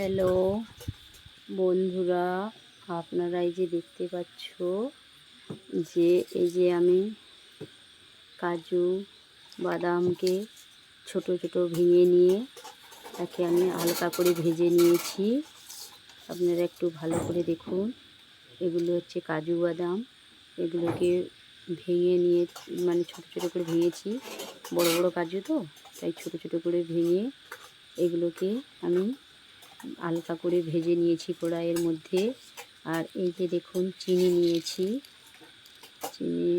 Hello, বন্ধুরা, আপনারা এই যে দেখতে পাচ্ছ যে এই যে আমি কাজু, বাদামকে ছোট ছোট ভেঙে নিয়ে তাকে আমি হালকা করে ভেজে নিয়েছি। আপনারা একটু ভালো করে দেখুন। এগুলো হচ্ছে কাজু বাদাম। এগুলোকে ভেঙে নিয়ে মানে ছোট ছোট করে ভেঙেছি। বড় বড় কাজু তো, তাই ছোট ছোট করে ভেঙে এগুলোকে আমি হালকা করে ভেজে নিয়েছি কড়াইয়ের মধ্যে। আর এই যে দেখুন, চিনি নিয়েছি। চিনি,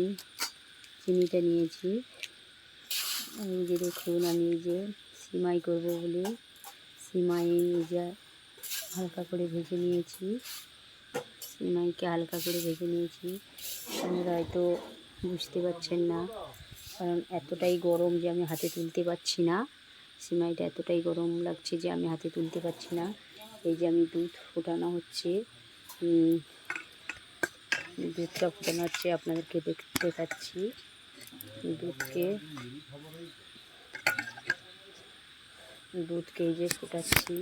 চিনিটা নিয়েছি। এই যে দেখুন, আমি এই যে সিমাই করব বলে সিমাই এই যে হালকা করে ভেজে নিয়েছি। সিমাইকে হালকা করে ভেজে নিয়েছি। আপনারা হয়তো বুঝতে পারছেন না, কারণ এতটাই গরম যে আমি হাতে তুলতে পারছি না। সিমাইটা এতটাই গরম লাগছে যে আমি হাতে তুলতে পারছি না। এই যে আমি দুধ ফোটানো হচ্ছে দুধটা ফোটানো হচ্ছে, আপনাদেরকে দেখতে পাচ্ছি। দুধকে দুধকে এই যে ফোটাচ্ছি।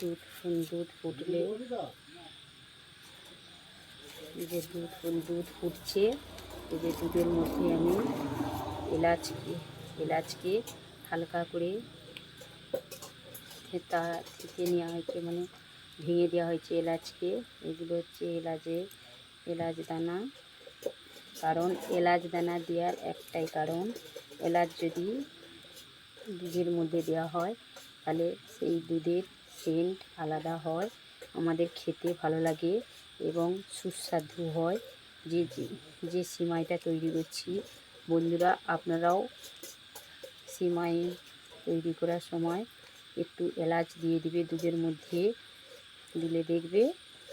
দুধ দুধ ফুটলে যে দুধ দুধ ফুটছে। এই দুধের মধ্যে আমি এলাচকে এলাচকে হালকা করে তা থেকে নেওয়া হয়েছে মানে ভেঙে দেওয়া হয়েছে এলাচকে। এগুলো হচ্ছে এলাচের এলাচ দানা। কারণ এলাচ দানা দেওয়ার একটাই কারণ, এলাচ যদি দুধের মধ্যে দেওয়া হয়, তাহলে সেই দুধের সেন্ট আলাদা হয়, আমাদের খেতে ভালো লাগে এবং সুস্বাদু হয়। যে যে- সিমাইটা তৈরি করছি, বন্ধুরা, আপনারাও সিমাই তৈরি করার সময় একটু এলাচ দিয়ে দিবে দুধের মধ্যে। দিলে দেখবে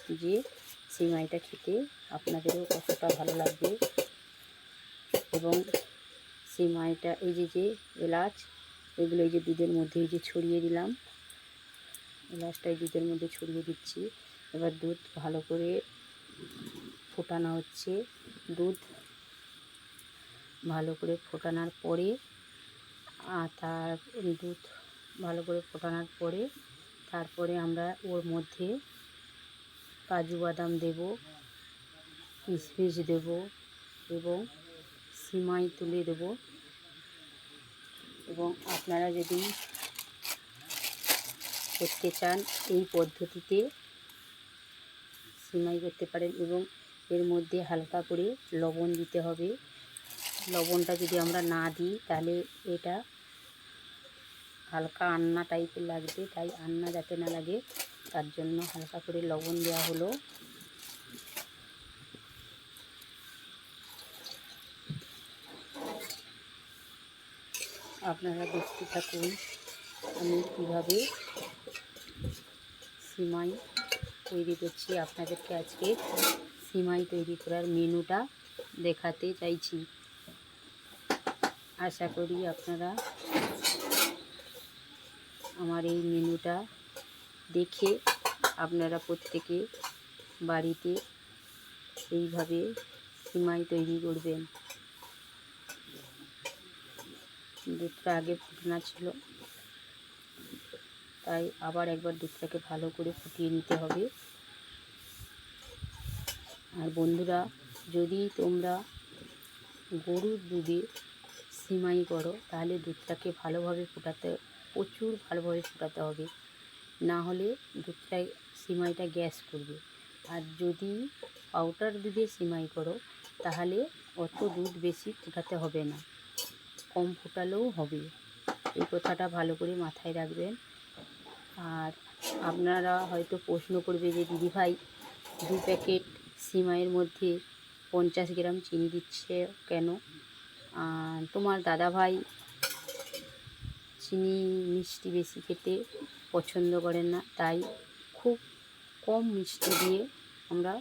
যে সিমাইটা খেতে আপনাদেরও কতটা ভালো লাগবে। এবং সিমাইটা, এই যে যে এলাচ, এগুলো এই যে দুধের মধ্যে এই যে ছড়িয়ে দিলাম এলাচটা এই দুধের মধ্যে ছড়িয়ে দিচ্ছি। এবার দুধ ভালো করে ফোটানো হচ্ছে। দুধ ভালো করে ফোটানোর পরে তার দুধ ভালো করে ফোটানোর পরে, তারপরে আমরা ওর মধ্যে কাজু বাদাম দেব, কিশমিশ দেব এবং সিমাই তুলে দেব। এবং আপনারা যদি করতে চান এই পদ্ধতিতে সিমাই করতে পারেন এবং এর মধ্যে হালকা করে লবণ দিতে হবে। লবণটা যদি আমরা না দিই, তাহলে এটা হালকা আন্না টাইপের লাগবে। তাই আন্না যাতে না লাগে, তার জন্য হালকা করে লবণ দেওয়া হলো। আপনারা দেখতে থাকুন আমি কীভাবে সিমাই তৈরি করছি আপনাদেরকে আজকে। সিমাই তৈরি করার মেনুটা দেখাতে চাইছি। আশা করি আপনারা আমার এই মেনুটা দেখে আপনারা প্রত্যেকে বাড়িতে এইভাবে সিমাই তৈরি করবেন। দুধটা আগে ফুটনা ছিল, তাই আবার একবার দুধটাকে ভালো করে ফুটিয়ে নিতে হবে। আর বন্ধুরা, যদি তোমরা গরুর দুধে সিমাই করো, তাহলে দুধটাকে ভালোভাবে ফোটাতে, প্রচুর ভালোভাবে ফোটাতে হবে। না হলে দুধটায় সিমাইটা গ্যাস করবে। আর যদি পাউডার দুধে সিমাই করো, তাহলে অত দুধ বেশি ফোটাতে হবে না। কম ফোটালেও হবে। এই কথাটা ভালো করে মাথায় রাখবেন। আর আপনারা হয়তো প্রশ্ন করবে যে, দিদিভাই, দু প্যাকেট সিমাইয়ের মধ্যে পঞ্চাশ গ্রাম চিনি দিচ্ছে কেন? তোমার দাদাভাই চিনি মিষ্টি বেশি খেতে পছন্দ করেন না, তাই খুব কম মিষ্টি দিয়ে আমরা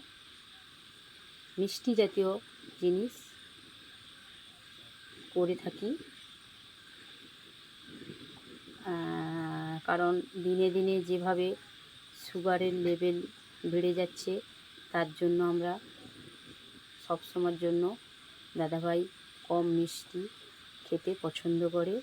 মিষ্টি জাতীয় জিনিস করে থাকি। কারণ দিনে দিনে যেভাবে সুগারের লেভেল বেড়ে যাচ্ছে তার জন্য আমরা সবসময়ের জন্য দাদাভাই কম মিষ্টি খেতে পছন্দ করে।